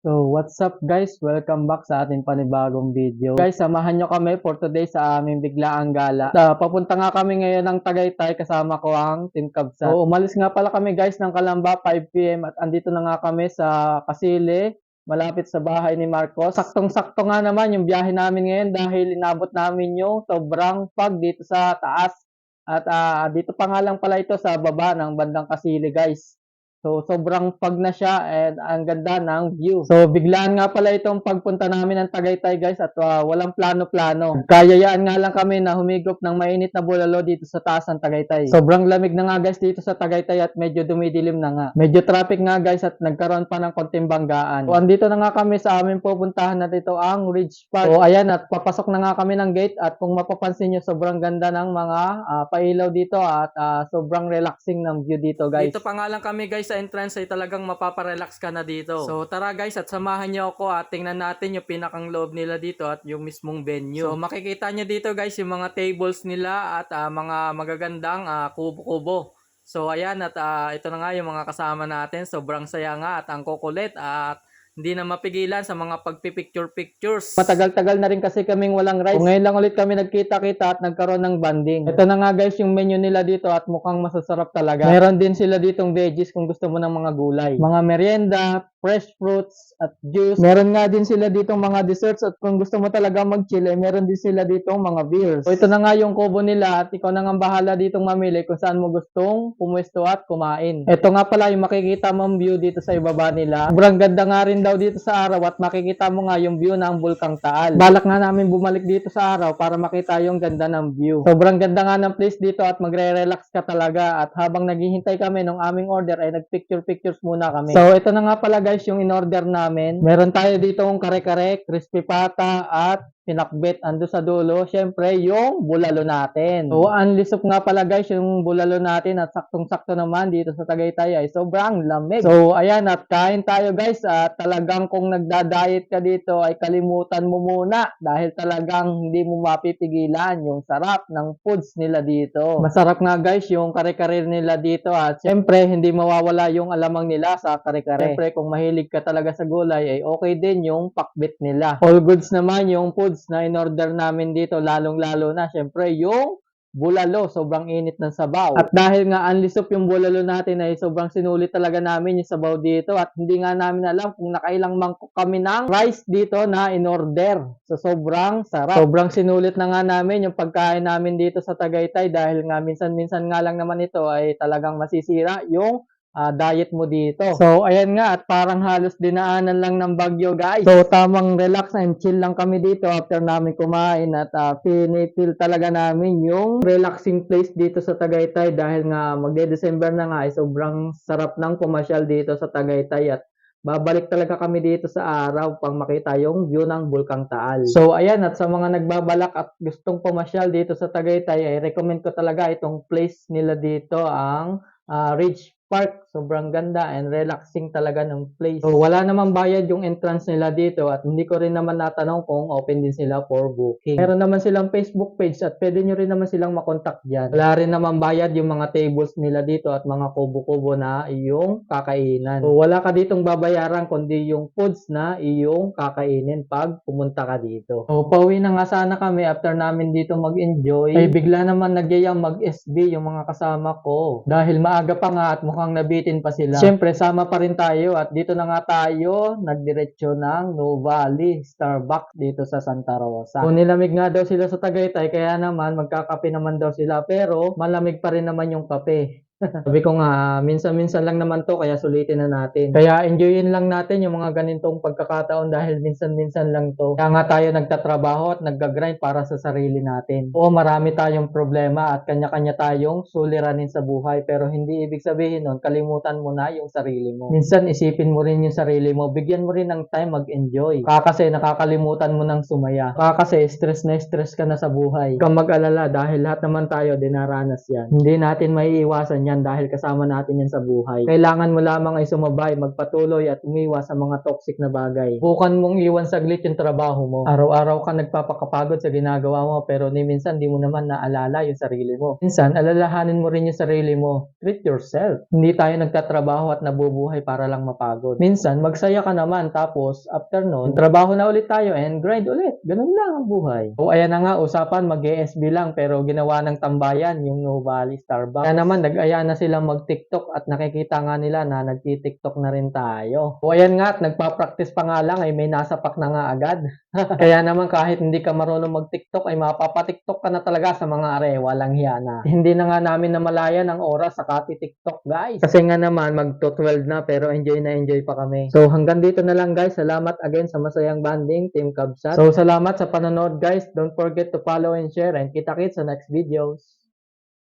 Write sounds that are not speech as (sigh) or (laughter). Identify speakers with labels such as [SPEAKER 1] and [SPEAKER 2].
[SPEAKER 1] So, what's up guys? Welcome back sa ating panibagong video. Guys, samahan nyo kami for today sa aming biglaang gala. Uh, papunta nga kami ngayon ng Tagaytay kasama ko ang Team Kabsat. So, umalis nga pala kami guys ng Kalamba 5pm at andito na nga kami sa Kasili, malapit sa bahay ni Marcos. Saktong-sakto nga naman yung biyahe namin ngayon dahil inabot namin yung sobrang pag dito sa taas. At ah, dito pa nga lang pala ito sa baba ng bandang Kasili guys. So, sobrang pag na siya and ang ganda ng view. So, biglaan nga pala itong pagpunta namin ng Tagaytay guys at ah, walang plano-plano. Kayayaan nga lang kami na humigop ng mainit na bulalo dito sa taas ng Tagaytay. Sobrang lamig na nga guys dito sa Tagaytay at medyo dumidilim na nga. Medyo traffic nga guys at nagkaroon pa ng konting banggaan. So, andito na nga kami sa aming pupuntahan na dito ang Ridge Park. So, ayan at papasok na nga kami ng gate at kung mapapansin nyo sobrang ganda ng mga ah, pailaw dito at ah, sobrang relaxing ng view dito guys.
[SPEAKER 2] Dito pa nga lang kami guys sa entrance ay talagang mapaparelax ka na dito. So tara guys at samahan niyo ako at tingnan natin yung pinakang loob nila dito at yung mismong venue. So makikita niyo dito guys yung mga tables nila at ah, mga magagandang ah, kubo-kubo. So ayan at ah, ito na nga yung mga kasama natin. Sobrang saya nga at ang kukulit at hindi na mapigilan sa mga pagpipicture-pictures.
[SPEAKER 1] Matagal-tagal na rin kasi kaming walang rice. Kung ngayon lang ulit kami nagkita-kita at nagkaroon ng banding. Ito na nga guys yung menu nila dito at mukhang masasarap talaga. Meron din sila ditong veggies kung gusto mo ng mga gulay. Mga merienda, fresh fruits at juice. Meron nga din sila ditong mga desserts at kung gusto mo talaga mag-chill, eh, meron din sila ditong mga beers. So ito na nga yung kubo nila at ikaw na nga bahala ditong mamili kung saan mo gustong pumuesto at kumain. Ito nga pala yung makikita mong view dito sa ibaba nila. Sobrang ganda nga rin daw dito sa araw at makikita mo nga yung view ng Bulkang Taal. Balak nga namin bumalik dito sa araw para makita yung ganda ng view. Sobrang ganda nga ng place dito at magre-relax ka talaga at habang naghihintay kami ng aming order ay nagpicture-pictures muna kami. So ito na nga pala guys yung in-order namin. Meron tayo dito yung kare-kare, crispy pata at pinakbet ando sa dulo. Syempre, yung bulalo natin. So, unlisop nga pala guys yung bulalo natin at saktong-sakto naman dito sa Tagaytay ay sobrang lamig. So, ayan at kain tayo guys at talagang kung nagda-diet ka dito ay kalimutan mo muna dahil talagang hindi mo mapipigilan yung sarap ng foods nila dito. Masarap nga guys yung kare-kare nila dito at syempre hindi mawawala yung alamang nila sa kare-kare. Syempre kung mahilig ka talaga sa gulay ay okay din yung pakbit nila. All goods naman yung foods na in-order namin dito lalong-lalo na syempre yung bulalo, sobrang init ng sabaw. At dahil nga unlisop yung bulalo natin ay sobrang sinulit talaga namin yung sabaw dito at hindi nga namin alam kung nakailang mangkok kami ng rice dito na in-order. So sobrang sarap. Sobrang sinulit na nga namin yung pagkain namin dito sa Tagaytay dahil nga minsan-minsan nga lang naman ito ay talagang masisira yung ah, diet mo dito. So, ayan nga, at parang halos dinaanan lang ng bagyo, guys. So, tamang relax and chill lang kami dito after namin kumain at uh, feel talaga namin yung relaxing place dito sa Tagaytay dahil nga magde-December na nga ay sobrang sarap ng pumasyal dito sa Tagaytay at babalik talaga kami dito sa araw pang makita yung view ng Bulkang Taal. So ayan at sa mga nagbabalak at gustong pumasyal dito sa Tagaytay ay recommend ko talaga itong place nila dito ang ah, Ridge Park. Sobrang ganda and relaxing talaga ng place. So, wala namang bayad yung entrance nila dito at hindi ko rin naman natanong kung open din sila for booking. Meron naman silang Facebook page at pwede nyo rin naman silang makontak dyan. Wala rin naman bayad yung mga tables nila dito at mga kubo-kubo na iyong kakainan. So, wala ka ditong babayaran kundi yung foods na iyong kakainin pag pumunta ka dito. So, pauwi na nga sana kami after namin dito mag-enjoy. Ay bigla naman nagyayang mag-SB yung mga kasama ko. Dahil maaga pa nga at mukhang nabitin pa sila. Siyempre, sama pa rin tayo at dito na nga tayo nagdiretso ng No Valley Starbucks dito sa Santa Rosa. So, nilamig nga daw sila sa Tagaytay kaya naman magkakape naman daw sila pero malamig pa rin naman yung kape. (laughs) Sabi ko nga, minsan-minsan lang naman to, kaya sulitin na natin. Kaya enjoyin lang natin yung mga ganitong pagkakataon dahil minsan-minsan lang to. Kaya nga tayo nagtatrabaho at nagga-grind para sa sarili natin. Oo, marami tayong problema at kanya-kanya tayong suliranin sa buhay. Pero hindi ibig sabihin nun, kalimutan mo na yung sarili mo. Minsan isipin mo rin yung sarili mo, bigyan mo rin ng time mag-enjoy. Kaya kasi nakakalimutan mo ng sumaya. Kaya kasi stress na stress ka na sa buhay. Huwag mag-alala dahil lahat naman tayo dinaranas yan. Hindi natin maiiwasan yan dahil kasama natin yan sa buhay. Kailangan mo lamang ay sumabay, magpatuloy at umiwas sa mga toxic na bagay. Bukan mong iwan saglit yung trabaho mo. Araw-araw ka nagpapakapagod sa ginagawa mo pero ni minsan di mo naman naalala yung sarili mo. Minsan, alalahanin mo rin yung sarili mo. Treat yourself. Hindi tayo nagtatrabaho at nabubuhay para lang mapagod. Minsan, magsaya ka naman tapos after nun, trabaho na ulit tayo and grind ulit. Ganun lang ang buhay. O ayan na nga, usapan mag-ESB lang pero ginawa ng tambayan yung No Starbucks. Kaya naman, nag-aya na silang mag-TikTok at nakikita nga nila na nag-TikTok na rin tayo. O ayan nga, at nagpa-practice pa nga lang ay may nasapak na nga agad. (laughs) Kaya naman kahit hindi ka marunong mag-TikTok ay mapapatiktok ka na talaga sa mga are, walang hiya na. Hindi na nga namin namalayan ang oras sa kati TikTok guys. Kasi nga naman magto 12 na pero enjoy na enjoy pa kami. So hanggang dito na lang guys. Salamat again sa masayang banding Team Kabsat. So salamat sa panonood guys. Don't forget to follow and share and kita-kits sa next videos.